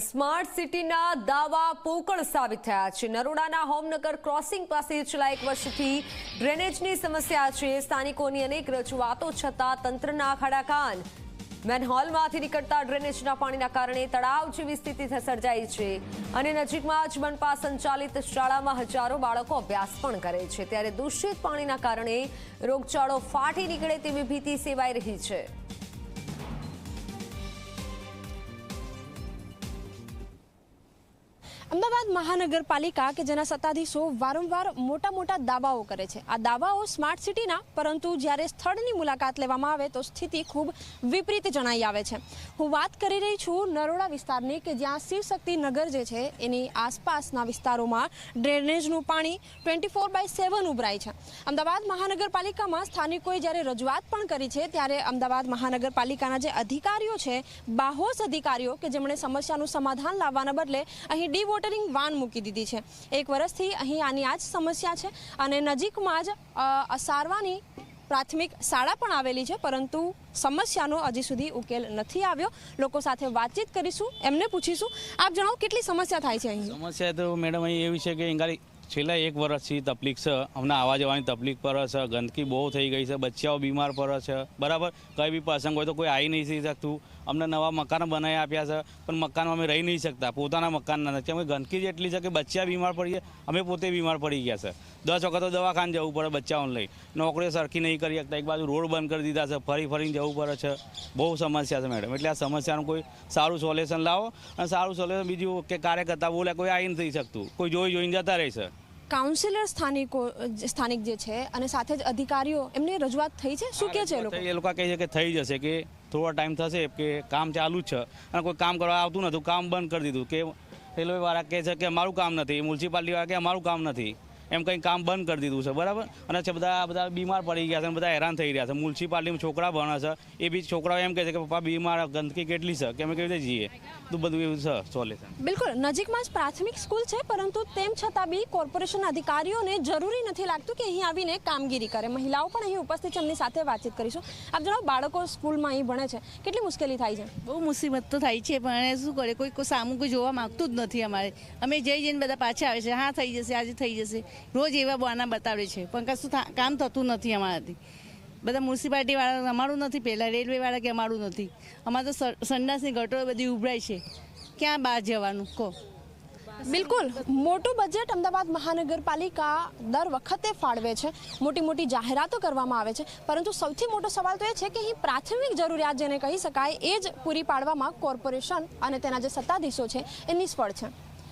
Smart સિટીના દાવા પોકળ સાબિત થયા છે. નરોડાના હોમનગર ક્રોસિંગ પાસે છેલ્લા એક વર્ષથી ડ્રેનેજની સમસ્યા છે. સ્થાનિકોની અનેક રજૂઆતો છતાં તંત્રના ખડાકાન મેનહોલમાંથી નીકળતા ડ્રેનેજના પાણીના કારણે તળાવ જેવી સ્થિતિ સર્જાઈ છે અને નજીકમાં જ મનપા સંચાલિત શાળામાં હજારો બાળકો અભ્યાસ પણ કરે છે. ત્યારે દૂષિત પાણીના કારણે રોગચાળો ફાટી નીકળે તેવી ભીતિ સેવાઈ રહી છે. અમદાવાદ મહાનગરપાલિકા કે જેના સત્તાધીશો વારંવાર મોટા મોટા દાવાઓ કરે છે. આ દાવાઓ સ્માર્ટ સિટીના, પરંતુ જ્યારે સ્થળની મુલાકાત લેવામાં આવે તો સ્થિતિ ખૂબ વિપરીત જણાઈ આવે છે. હું વાત કરી રહી છું નરોડા વિસ્તારની કે જ્યાં શિવશક્તિ નગર જે છે એની આસપાસના વિસ્તારોમાં ડ્રેનેજનું પાણી ટ્વેન્ટી ફોર બાય સેવન ઉભરાય છે. અમદાવાદ મહાનગરપાલિકામાં સ્થાનિકોએ જ્યારે રજૂઆત પણ કરી છે, ત્યારે અમદાવાદ મહાનગરપાલિકાના જે અધિકારીઓ છે, બાહોશ અધિકારીઓ કે જેમણે સમસ્યાનું સમાધાન લાવવાના બદલે અહીં ડી વોટરિંગ વાન મૂકી દીધી છે. એક વર્ષથી અહીં આની આ જ સમસ્યા છે અને નજીકમાં જ સારવાની પ્રાથમિક શાળા પણ આવેલી છે, પરંતુ સમસ્યાનો હજી સુધી ઉકેલ નથી આવ્યો. લોકો સાથે વાતચીત કરીશું, એમને પૂછીશું. આપ જણાવો કેટલી સમસ્યા થાય છે અહીં? સમસ્યા તો મેડમ અહીં એવી છે કે ગાડી છેલ્લા એક વર્ષથી તકલીફ છે. અમને આવવા જવાની તકલીફ પર છે, ગંદકી બહુ થઈ ગઈ છે, બચ્ચાઓ બીમાર પર છે. બરાબર, કંઈ બી પ્રસંગ હોય તો કોઈ આવી નહીં થઈ શકતું. અમને નવા મકાન બનાવી આપ્યા છે, પણ મકાનમાં અમે રહી નહીં શકતા. પોતાના મકાનના નથી. અમે ગંદકી જેટલી છે કે બચ્ચા બીમાર પડીએ અમે પોતે બીમાર પડી ગયા છે. દસ વખત તો દવાખાને જવું પડે બચ્ચાઓને લઈ. નોકરીઓ સરખી નહીં કરી શકતા. એક બાજુ રોડ બંધ કરી દીધા છે, ફરી ફરીને જવું પડે છે. બહુ સમસ્યા છે મેડમ એટલે આ સમસ્યાનું કોઈ સારું સોલ્યુશન લાવો અને સારું સોલ્યુશન બીજું કે કાર્યકર્તા બોલે કોઈ આવી નથી શકતું. કોઈ જોઈ જોઈને જતા રહેશે. કાઉન્સિલર સ્થાનિકો સ્થાનિક જે છે અને સાથે જ અધિકારીઓ એમની રજૂઆત થઈ છે? શું કે છે એ લોકો? એ લોકો કહે છે કે થઈ જશે કે થોડો ટાઈમ થશે કે કામ ચાલુ જ છે અને કોઈ કામ કરવા આવતું નથી કામ બંધ કરી દીધું કે રેલવે વાળા કહે છે કે અમારું કામ નથી મ્યુનિસિપાલિટી વાળા કે અમારું કામ નથી. એમ કંઈ કામ બંધ કરી દીધું છે બરાબર? અને છે બધા બધા બીમાર પડી ગયા છે અને બધા હેરાન થઈ રહ્યા છે. મ્યુનિસિપાલિટીમાં છોકરા ભણે છે. એ બી છોકરાઓ એમ કહે છે કે પપ્પા બીમાર ગંદકી કેટલી છે? કે અમે કેવી રીતે જઈએ તો બધું એવું છે સોલ્યુશન. બિલકુલ. નજીકમાં જ પ્રાથમિક સ્કૂલ છે પરંતુ તેમ છતાં બી કોર્પોરેશન અધિકારીઓને જરૂરી નથી લાગતું કે અહીં આવીને કામગીરી કરે. મહિલાઓ પણ અહીં ઉપસ્થિત છે એમની સાથે વાતચીત કરીશું. આપ જણાવો બાળકો સ્કૂલમાં અહીં ભણે છે. કેટલી મુશ્કેલી થાય છે? બહુ મુસીબત તો થાય છે પણ શું કરે? કોઈ કોઈ સામું કોઈ જોવા માંગતું જ નથી અમારે. અમે જઈ જઈને બધા પાછા આવે છે. હા થઈ જશે આજે થઈ જશે. રોજ એવા બહાના બતાવે છે. પણ કશું કામ થતું નથી અમારાથી. બધા મ્યુનિસિપાલિટીવાળા અમારું નથી, પહેલાં રેલવેવાળા કે અમારું નથી. અમારે તો સંડાસની ગટરો બધી ઉભરાય છે. ક્યાં બહાર જવાનું? કહો. બિલકુલ. મોટું બજેટ અમદાવાદ મહાનગરપાલિકા દર વખતે ફાળવે છે. મોટી મોટી જાહેરાતો કરવામાં આવે છે. પરંતુ સૌથી મોટો સવાલ તો એ છે કે અહીં પ્રાથમિક જરૂરિયાત જેને કહી શકાય, એ જ પૂરી પાડવામાં કોર્પોરેશન અને તેના જે સત્તાધીશો છે, એ નિષ્ફળ છે.